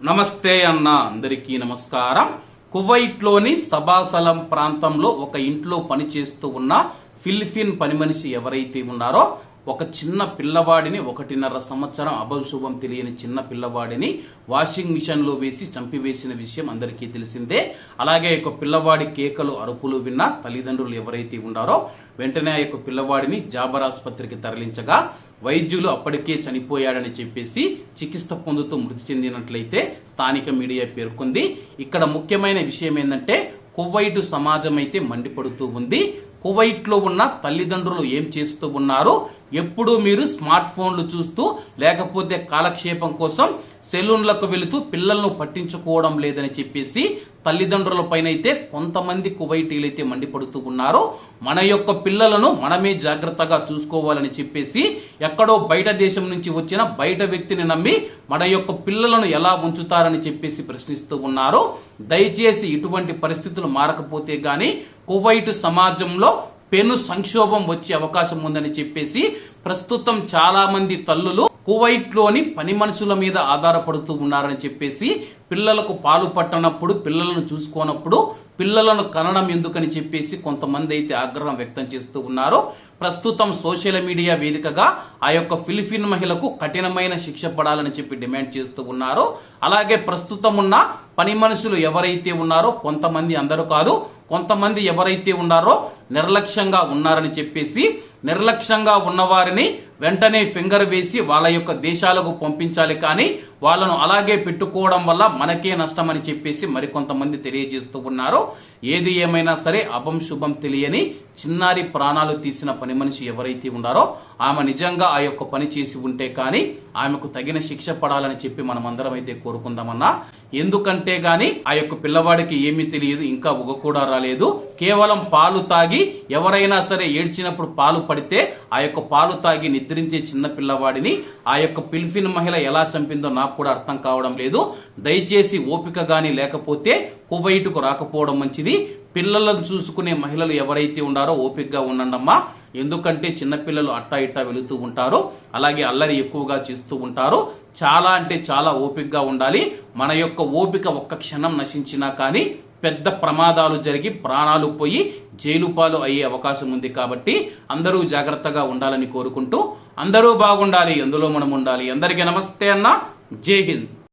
నమస్తే అన్న అందరికీ నమస్కారం. కువైట్లోని సభాసలం ప్రాంతంలో ఒక ఇంట్లో పనిచేస్తూ ఉన్న ఫిలిపిన్ పని మనిషి ఎవరైతే ఉన్నారో ఒక చిన్న పిల్లవాడిని ఒకటిన్నర సంవత్సరం అభశుభం తెలియని చిన్న పిల్లవాడిని వాషింగ్ మిషన్లో వేసి చంపివేసిన విషయం అందరికీ తెలిసిందే. అలాగే ఒక పిల్లవాడి కేకలు అరుపులు విన్న తల్లిదండ్రులు ఎవరైతే ఉన్నారో వెంటనే ఆ యొక్క పిల్లవాడిని జాబర్ ఆసుపత్రికి తరలించగా వైద్యులు అప్పటికే చనిపోయాడని చెప్పేసి చికిత్స పొందుతూ మృతి చెందినట్లయితే స్థానిక మీడియా పేర్కొంది. ఇక్కడ ముఖ్యమైన విషయం ఏంటంటే కువైటు సమాజం అయితే మండిపడుతూ ఉంది. కువైట్లో ఉన్న తల్లిదండ్రులు ఏం చేస్తూ ఉన్నారు? ఎప్పుడు మీరు స్మార్ట్ ఫోన్లు చూస్తూ లేకపోతే కాలక్షేపం కోసం సెలూన్లకు వెళుతూ పిల్లలను పట్టించుకోవడం లేదని చెప్పేసి తల్లిదండ్రుల పైన అయితే కొంతమంది కువైటీలు అయితే మండిపడుతూ ఉన్నారు. మన యొక్క పిల్లలను మనమే జాగ్రత్తగా చూసుకోవాలని చెప్పేసి ఎక్కడో బయట దేశం నుంచి వచ్చిన బయట వ్యక్తిని నమ్మి మన యొక్క పిల్లలను ఎలా ఉంచుతారని చెప్పేసి ప్రశ్నిస్తూ ఉన్నారు. దయచేసి ఇటువంటి పరిస్థితులు మారకపోతే గాని కువైట్ సమాజంలో పెను సంక్షోభం వచ్చే అవకాశం ఉందని చెప్పేసి ప్రస్తుతం చాలా మంది తల్లులు కువైట్లోని పని మనుషుల మీద ఆధారపడుతూ ఉన్నారని చెప్పేసి పిల్లలకు పాలు పట్టనప్పుడు పిల్లలను చూసుకోనప్పుడు పిల్లలను కనడం ఎందుకని చెప్పేసి కొంతమంది అయితే ఆగ్రహం వ్యక్తం చేస్తూ ఉన్నారు. ప్రస్తుతం సోషల్ మీడియా వేదికగా ఆ యొక్క ఫిలిపిన్ మహిళకు కఠినమైన శిక్ష పడాలని చెప్పి డిమాండ్ చేస్తూ ఉన్నారు. అలాగే ప్రస్తుతం ఉన్న పని మనుషులు ఎవరైతే ఉన్నారో కొంతమంది అందరూ కాదు కొంతమంది ఎవరైతే ఉన్నారో నిర్లక్ష్యంగా ఉన్నారని చెప్పేసి నిర్లక్ష్యంగా ఉన్నవారిని వెంటనే ఫింగర్ వేసి వాళ్ళ యొక్క దేశాలకు పంపించాలి కానీ వాళ్ళను అలాగే పెట్టుకోవడం వల్ల మనకే నష్టమని చెప్పేసి మరికొంతమంది తెలియజేస్తూ ఉన్నారు. ఏది ఏమైనా సరే అభం శుభం తెలియని చిన్నారి ప్రాణాలు తీసిన పని మనిషి ఎవరైతే ఉన్నారో ఆమె నిజంగా ఆ యొక్క పని చేసి ఉంటే కానీ ఆమెకు తగిన శిక్ష పడాలని చెప్పి మనం అందరం అయితే కోరుకుందామన్నా. ఎందుకంటే గాని ఆ యొక్క పిల్లవాడికి ఏమీ తెలియదు ఇంకా ఒక కూడా రాలేదు. కేవలం పాలు తాగి ఎవరైనా సరే ఏడ్చినప్పుడు పాలు పడితే ఆ యొక్క పాలు తాగి నిద్రించే చిన్న పిల్లవాడిని ఆ యొక్క పిల్ఫిన్ మహిళ ఎలా చంపిందో నాకు కూడా అర్థం కావడం లేదు. దయచేసి ఓపిక గాని లేకపోతే కువైటుకు రాకపోవడం మంచిది. పిల్లలను చూసుకునే మహిళలు ఎవరైతే ఉన్నారో ఓపికగా ఉండండమ్మా. ఎందుకంటే చిన్నపిల్లలు అట్టా ఇట్టా వెళుతూ ఉంటారు. అలాగే అల్లరి ఎక్కువగా చేస్తూ ఉంటారు. చాలా అంటే చాలా ఓపికగా ఉండాలి. మన యొక్క ఓపిక ఒక్క క్షణం నశించినా కానీ పెద్ద ప్రమాదాలు జరిగి ప్రాణాలు పోయి జైలు పాలు అయ్యే అవకాశం ఉంది కాబట్టి అందరూ జాగ్రత్తగా ఉండాలని కోరుకుంటూ అందరూ బాగుండాలి. ఎందులో మనం ఉండాలి? అందరికీ నమస్తే అన్న. జై హింద్.